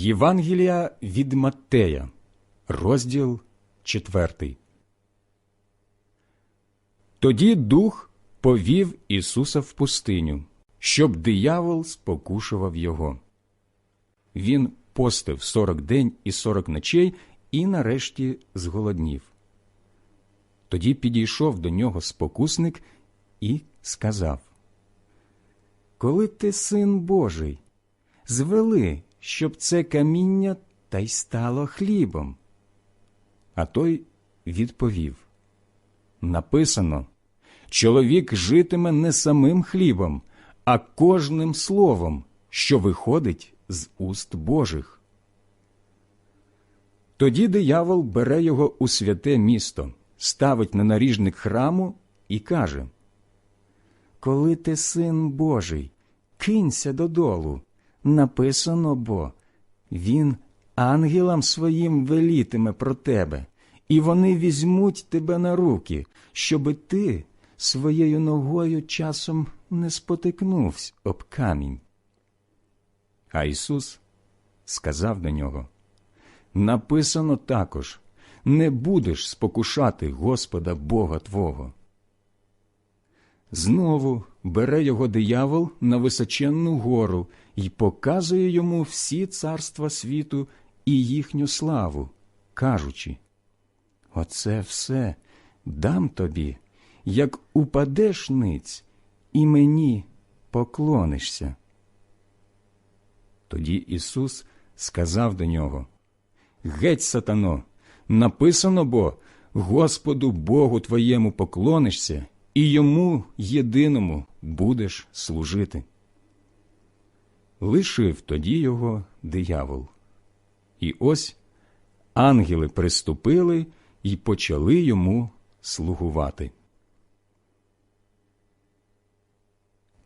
Євангелія від Маттея, розділ 4. Тоді дух повів Ісуса в пустиню, щоб диявол спокушував його. Він постив сорок день і сорок ночей і нарешті зголоднів. Тоді підійшов до нього спокусник і сказав Коли ти син Божий, звели, щоб це каміння та й стало хлібом. А той відповів Написано чоловік житиме не самим хлібом, а кожним словом, що виходить з уст Божих. Тоді диявол бере його у святе місто, ставить на наріжник храму і каже Коли ти син Божий, кинься додолу. Написано бо він ангелам своїм велітиме про тебе, і вони візьмуть тебе на руки, щоби ти своєю ногою часом не спотикнувся об камінь. А Ісус сказав до нього Написано також не будеш спокушати Господа Бога Твого. Знову бере його диявол на височенну гору і показує йому всі царства світу і їхню славу, кажучи Оце все дам тобі, як упадеш ниць, і мені поклонишся. Тоді Ісус сказав до нього Геть, сатано, написано бо Господу Богу твоєму поклонишся, і йому єдиному будеш служити. Лишив тоді його диявол. І ось ангели приступили і почали йому слугувати.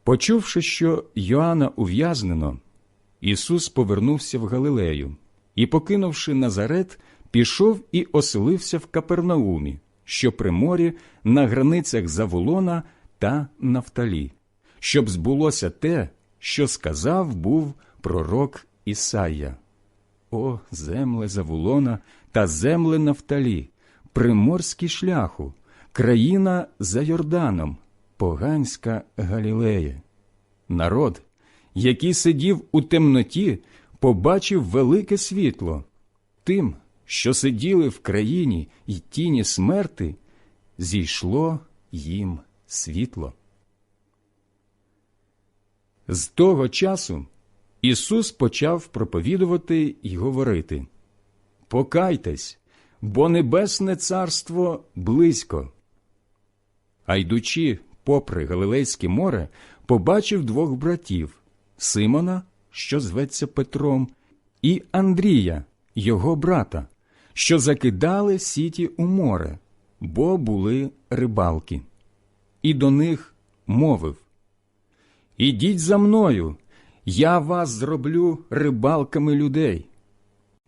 Почувши, що Йоанна ув'язнено, Ісус повернувся в Галилею і, покинувши Назарет, пішов і оселився в Капернаумі, що при морі на границях Заволона та Нафталі, щоб збулося те, що сказав був пророк Ісая. О, земле Заволона та земле Нафталі, приморський шляху, країна за Йорданом, поганська Галілея. Народ, який сидів у темноті, побачив велике світло. Тим, що сиділи в країні й тіні смерти, зійшло їм світло. З того часу Ісус почав проповідувати й говорити Покайтесь, бо Небесне Царство близько. А йдучи попри Галилейське море, побачив двох братів Симона, що зветься Петром, і Андрія, його брата, що закидали сіті у море, бо були рибалки. І до них мовив Ідіть за мною, я вас зроблю рибалками людей.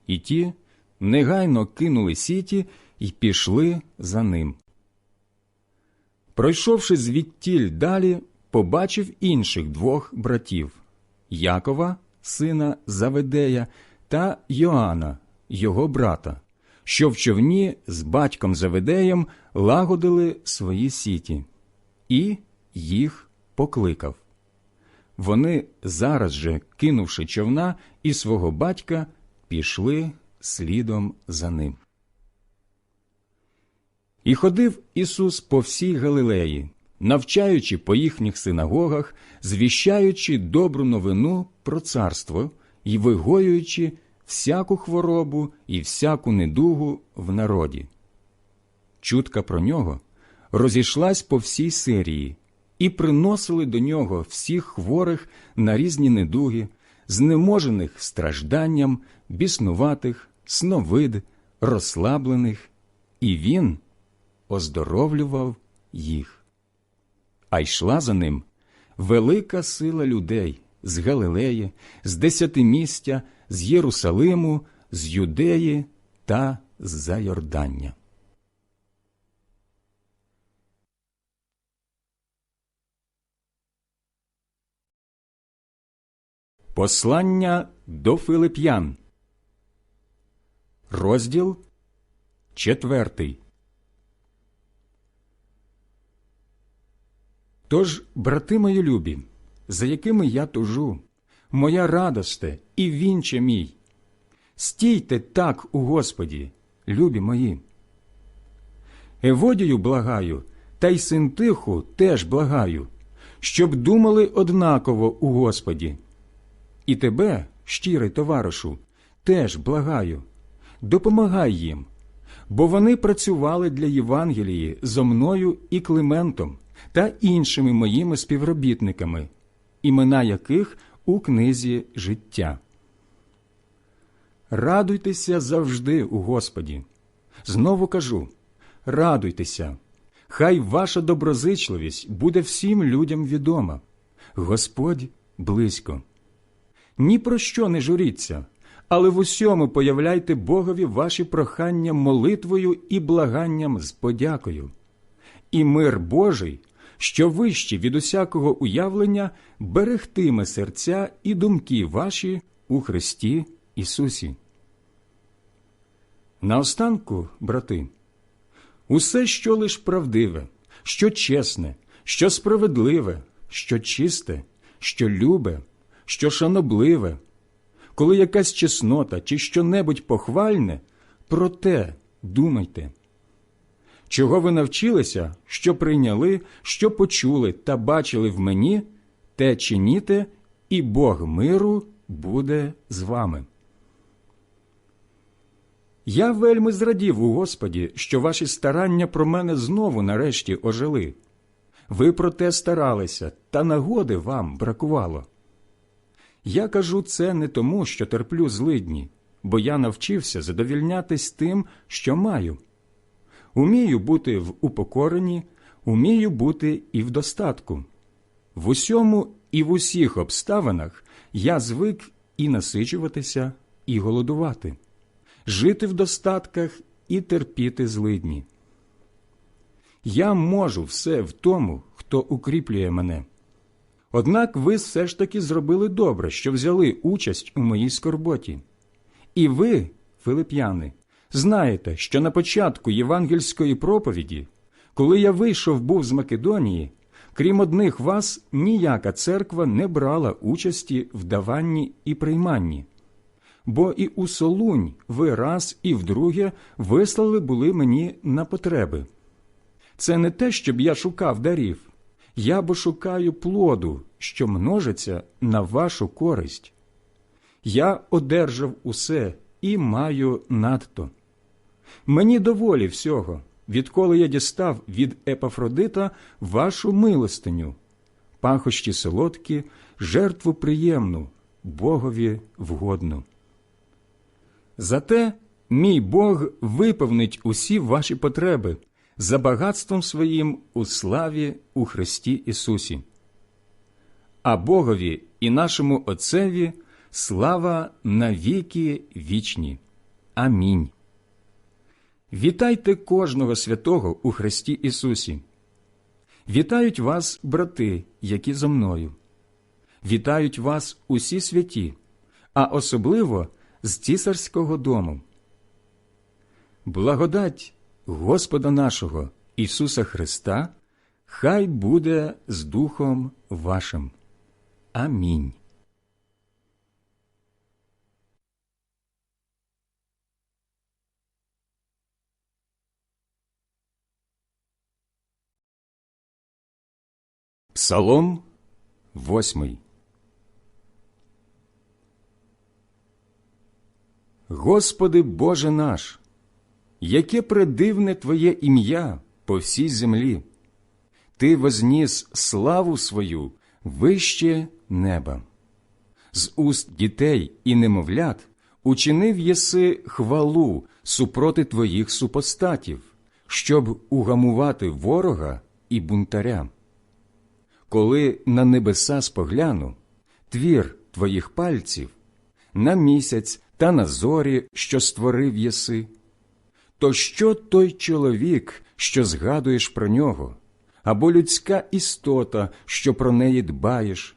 І ті негайно кинули сіті і пішли за ним. Пройшовши звідтіль далі, побачив інших двох братів Якова, сина Заведея, та Йоанна, його брата, що в човні з батьком Заведеєм лагодили свої сіті, і їх покликав. Вони зараз же, кинувши човна і свого батька, пішли слідом за ним. І ходив Ісус по всій Галилеї, навчаючи по їхніх синагогах, звіщаючи добру новину про царство і вигоюючи всяку хворобу і всяку недугу в народі. Чутка про нього розійшлась по всій Сирії, і приносили до нього всіх хворих на різні недуги, знеможених стражданням, біснуватих, сновид, розслаблених, і він оздоровлював їх. А йшла за ним велика сила людей з Галилеї, з Десятимістя, з Єрусалиму, з Юдеї та з Зайордання. Послання до Филип'ян, розділ четвертий. Тож, брати мої любі, за якими я тужу, моя радосте і вінче мій, стійте так у Господі, любі мої. Еводію благаю, та й синтиху теж благаю, щоб думали однаково у Господі. І тебе, щирий товаришу, теж благаю, допомагай їм, бо вони працювали для Євангелії зо мною і Климентом та іншими моїми співробітниками, імена яких у книзі життя. Радуйтеся завжди у Господі. Знову кажу радуйтеся, хай ваша доброзичливість буде всім людям відома. Господь близько. Ні про що не журіться, але в усьому появляйте Богові ваші прохання молитвою і благанням з подякою. І мир Божий, що вищий від усякого уявлення, берегтиме серця і думки ваші у Христі Ісусі. Наостанку, брати, усе, що лиш правдиве, що чесне, що справедливе, що чисте, що любе, що шанобливе, коли якась чеснота чи що-небудь похвальне, про те думайте. Чого ви навчилися, що прийняли, що почули та бачили в мені, те чиніте, і Бог миру буде з вами. Я вельми зрадів у Господі, що ваші старання про мене знову нарешті ожили. Ви про те старалися, та нагоди вам бракувало. Я кажу це не тому, що терплю злидні, бо я навчився задовільнятись тим, що маю. Умію бути в упокоренні, умію бути і в достатку. В усьому і в усіх обставинах я звик і насичуватися, і голодувати, жити в достатках і терпіти злидні. Я можу все в тому, хто укріплює мене. Однак ви все ж таки зробили добре, що взяли участь у моїй скорботі. І ви, филип'яни, знаєте, що на початку євангельської проповіді, коли я вийшов був з Македонії, крім одних вас, ніяка церква не брала участі в даванні і прийманні. Бо і у Солунь ви раз і вдруге вислали були мені на потреби. Це не те, щоб я шукав дарів, я бо шукаю плоду, що множиться на вашу користь. Я одержав усе і маю надто. Мені доволі всього, відколи я дістав від Епафродита вашу милостиню, пахощі солодкі, жертву приємну, Богові вгодну. Зате мій Бог виповнить усі ваші потреби за багатством своїм у славі у Христі Ісусі. А Богові і нашому Отцеві слава навіки вічні. Амінь. Вітайте кожного святого у Христі Ісусі. Вітають вас, брати, які зо мною. Вітають вас усі святі, а особливо з цісарського дому. Благодать Господа нашого Ісуса Христа хай буде з Духом вашим. Амінь. Псалом восьмий. Господи Боже наш, яке предивне Твоє ім'я по всій землі, Ти возніс славу свою вище неба. З уст дітей і немовлят учинив єси хвалу супроти Твоїх супостатів, щоб угамувати ворога і бунтаря. Коли на небеса спогляну, твір Твоїх пальців, на місяць та на зорі, що створив єси, то що той чоловік, що згадуєш про нього, або людська істота, що про неї дбаєш?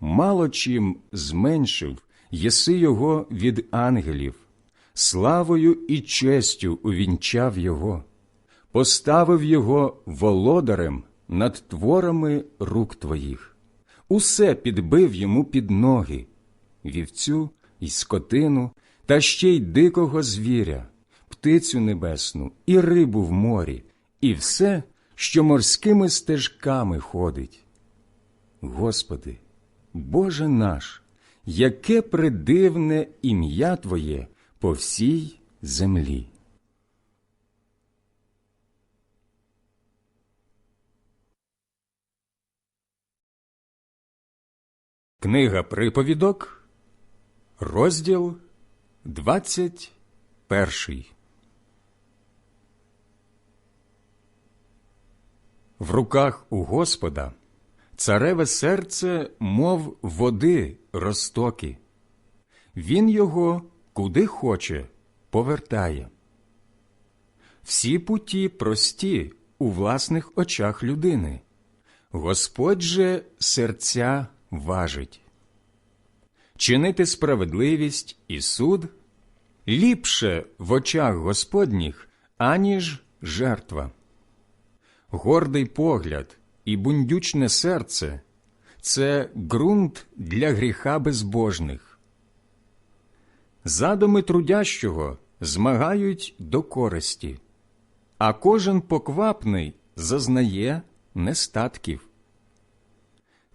Мало чим зменшив єси його від ангелів, славою і честю увінчав його, поставив його володарем над творами рук твоїх, усе підбив йому під ноги, вівцю й скотину, та ще й дикого звіря, птицю небесну, і рибу в морі, і все, що морськими стежками ходить. Господи, Боже наш, яке придивне ім'я Твоє по всій землі. Книга Приповідок, розділ 21 В руках у Господа цареве серце, мов води розтоки. Він його куди хоче повертає. Всі путі прості у власних очах людини. Господь же серця важить. Чинити справедливість і суд ліпше в очах Господніх, аніж жертва. Гордий погляд і бундючне серце це ґрунт для гріха безбожних. Задуми трудящого змагають до користі, а кожен поквапний зазнає нестатків.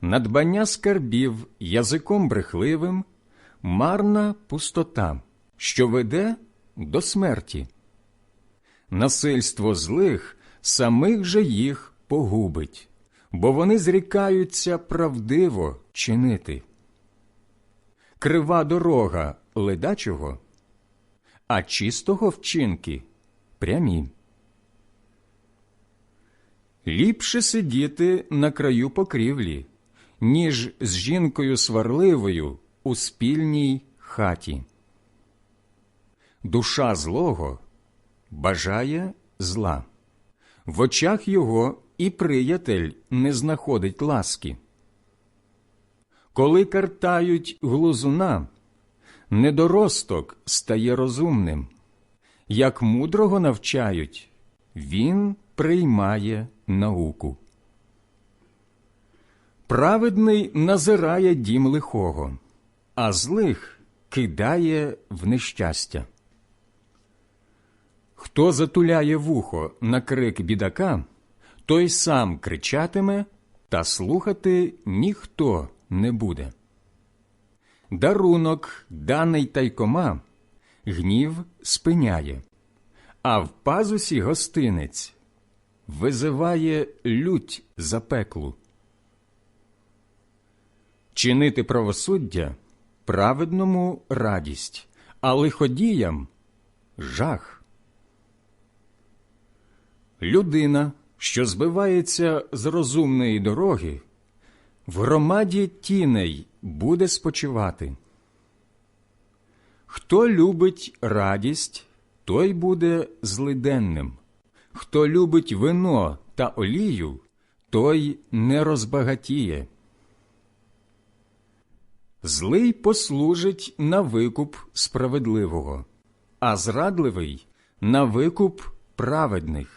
Надбання скарбів язиком брехливим марна пустота, що веде до смерті. Насильство злих самих же їх погубить, бо вони зрікаються правдиво чинити. Крива дорога ледачого, а чистого вчинки прямі. Ліпше сидіти на краю покрівлі, ніж з жінкою сварливою у спільній хаті. Душа злого бажає зла, в очах його і приятель не знаходить ласки. Коли картають глузуна, недоросток стає розумним, як мудрого навчають, він приймає науку. Праведний назирає дім лихого, а злих кидає в нещастя. Хто затуляє вухо на крик бідака, той сам кричатиме, та слухати ніхто не буде. Дарунок, даний тайкома, гнів спиняє, а в пазусі гостинець визиває лють запеклу. Чинити правосуддя праведному радість, а лиходіям жах. Людина, що збивається з розумної дороги, в громаді тіней буде спочивати. Хто любить радість, той буде злиденним. Хто любить вино та олію, той не розбагатіє. Злий послужить на викуп справедливого, а зрадливий на викуп праведних.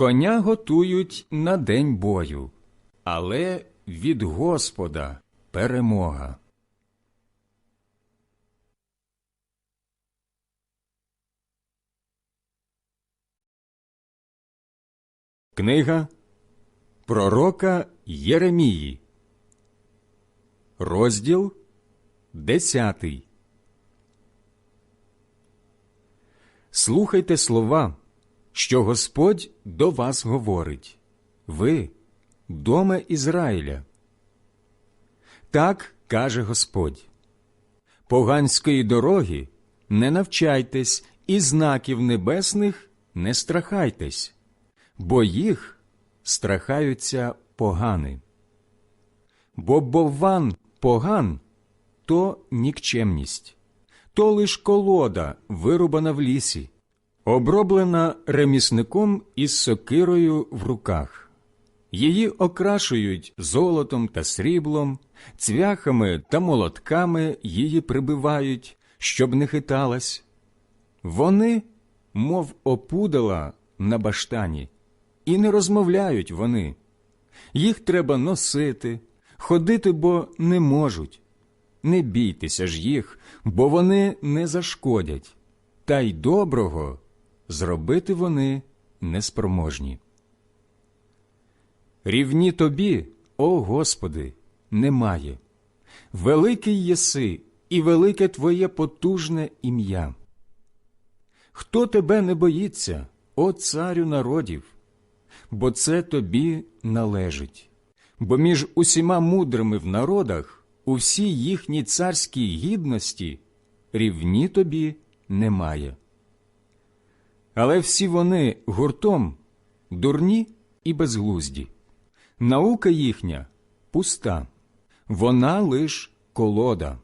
Коня готують на день бою, але від Господа перемога. Книга Пророка Єремії, розділ десятий. Слухайте слова, що Господь до вас говорить, ви, доме Ізраїля. Так каже Господь. Поганської дороги не навчайтесь, і знаків небесних не страхайтесь, бо їх страхаються погани. Бо бовван поган то нікчемність, то лиш колода, вирубана в лісі, оброблена ремісником із сокирою в руках. Її окрашують золотом та сріблом, цвяхами та молотками її прибивають, щоб не хиталась. Вони, мов опудала на баштані, і не розмовляють вони. Їх треба носити, ходити, бо не можуть. Не бійтеся ж їх, бо вони не зашкодять, та й доброго зробити вони неспроможні. Рівні тобі, о Господи, немає. Великий єси і велике Твоє потужне ім'я. Хто тебе не боїться, о царю народів? Бо це тобі належить. Бо між усіма мудрими в народах у всій їхній царській гідності рівні тобі немає. Але всі вони гуртом дурні і безглузді. Наука їхня пуста, вона лиш колода.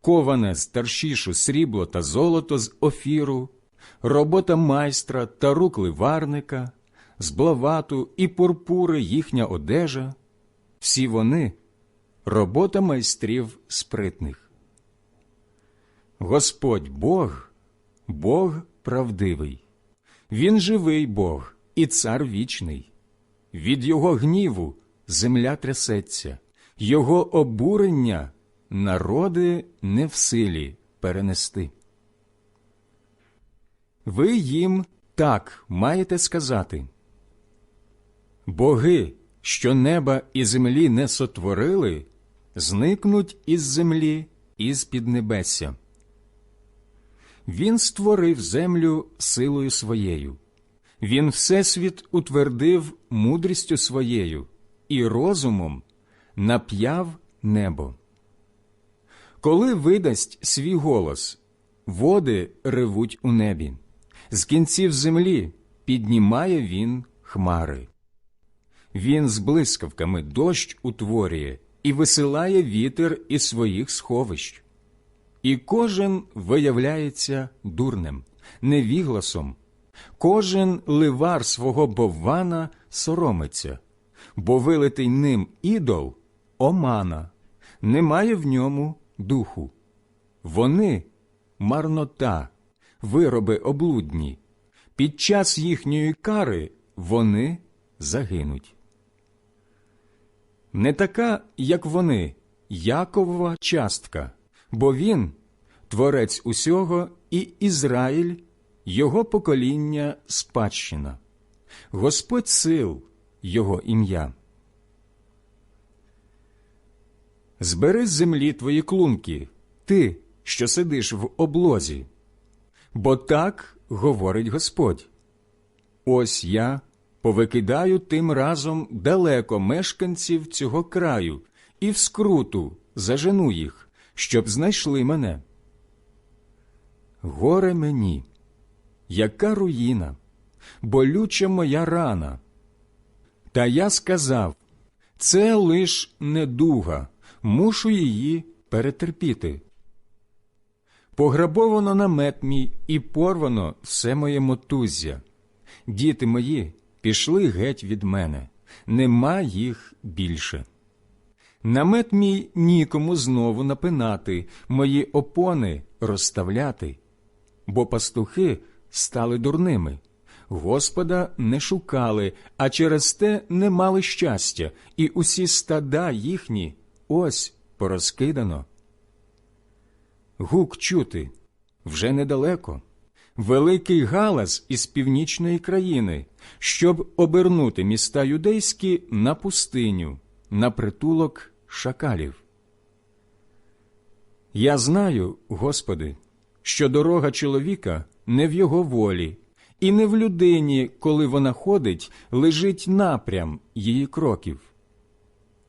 Коване з таршішу срібло та золото з офіру, робота майстра та рук ливарника, з блавату і пурпури їхня одежа, всі вони робота майстрів спритних. Господь Бог, Бог правдивий, Він живий Бог і цар вічний. Від його гніву земля трясеться, його обурення народи не в силі перенести. Ви їм так маєте сказати. Боги, що неба і землі не сотворили, зникнуть із землі і з піднебесся. Він створив землю силою своєю. Він всесвіт утвердив мудрістю своєю і розумом нап'яв небо. Коли видасть свій голос, води ревуть у небі, з кінців землі піднімає він хмари. Він з блискавками дощ утворює і висилає вітер із своїх сховищ. І кожен виявляється дурним, невігласом. Кожен ливар свого боввана соромиться, бо вилитий ним ідол омана, немає в ньому духу. Вони марнота, вироби облудні. Під час їхньої кари вони загинуть. Не така, як вони, Яковова частка, бо він творець усього, і Ізраїль його покоління спадщина, Господь сил Його ім'я. Збери з землі твої клунки, ти, що сидиш в облозі? Бо так говорить Господь. Ось я повикидаю тим разом далеко мешканців цього краю і в скруту зажену їх, щоб знайшли мене. Горе мені, яка руїна, болюча моя рана. Та я сказав це лиш недуга, мушу її перетерпіти. Пограбовано намет мій і порвано все моє мотуззя. Діти мої пішли геть від мене, нема їх більше. Намет мій нікому знову напинати, мої опони розставляти, бо пастухи стали дурними. Господа не шукали, а через те не мали щастя, і усі стада їхні ось порозкидано. Гук чути вже недалеко, великий галас із північної країни, щоб обернути міста юдейські на пустиню, на притулок шакалів. Я знаю, Господи, що дорога чоловіка не в його волі, і не в людині, коли вона ходить, лежить напрям її кроків.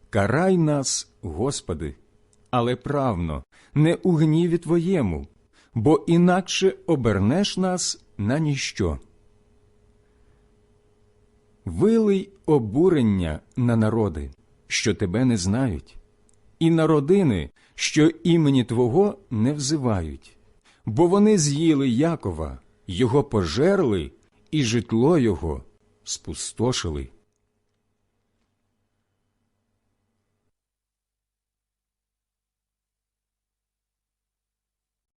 Карай нас, Господи, але правно, не у гніві Твоєму, бо інакше обернеш нас на ніщо. Вилий обурення на народи, що тебе не знають, і на родини, що імені Твого не взивають, бо вони з'їли Якова, його пожерли, і житло його спустошили.